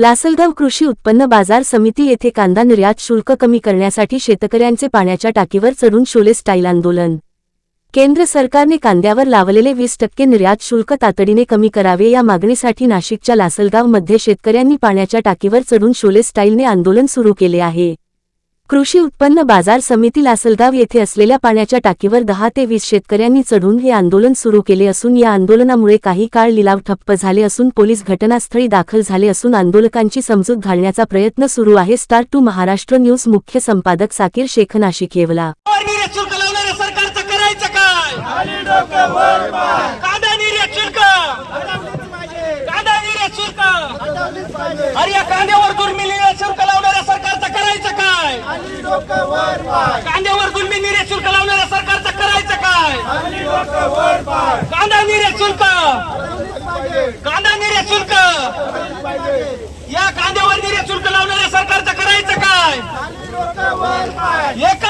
लासलगाव कृषी उत्पन्न बाजार समिती येथे कांदा निर्यात शुल्क कमी करण्यासाठी शेतकऱ्यांचे पाण्याच्या टाकीवर चढून शोले स्टाईल आंदोलन. केंद्र सरकारने कांद्यावर लावलेले वीस टक्के निर्यात शुल्क तातडीने कमी करावे या मागणीसाठी नाशिकच्या लासलगावमध्ये शेतकऱ्यांनी पाण्याच्या टाकीवर चढून शोले स्टाईलने आंदोलन सुरू केले आहे. कृषी उत्पन्न बाजार समिती लासलगाव येथे असलेल्या पाण्याच्या टाकीवर दहा ते वीस शेतकऱ्यांनी चढून हे आंदोलन सुरू केले असून या आंदोलनामुळे काही काळ लिलाव ठप्प झाले असून पोलीस घटनास्थळी दाखल झाले असून आंदोलकांची समजूत घालण्याचा प्रयत्न सुरू आहे. स्टार टू महाराष्ट्र न्यूज मुख्य संपादक साकीर शेख नाशिक येवला कांदा कांद्यावर दुर्मिळ निर्यात शुल्क लावणाऱ्या सरकारचं करायचं काय? कांदा निर्यात शुल्क. कांदा निर्यात शुल्क. या कांद्यावर निर्यात शुल्क लावणाऱ्या सरकारचं करायचं काय? एका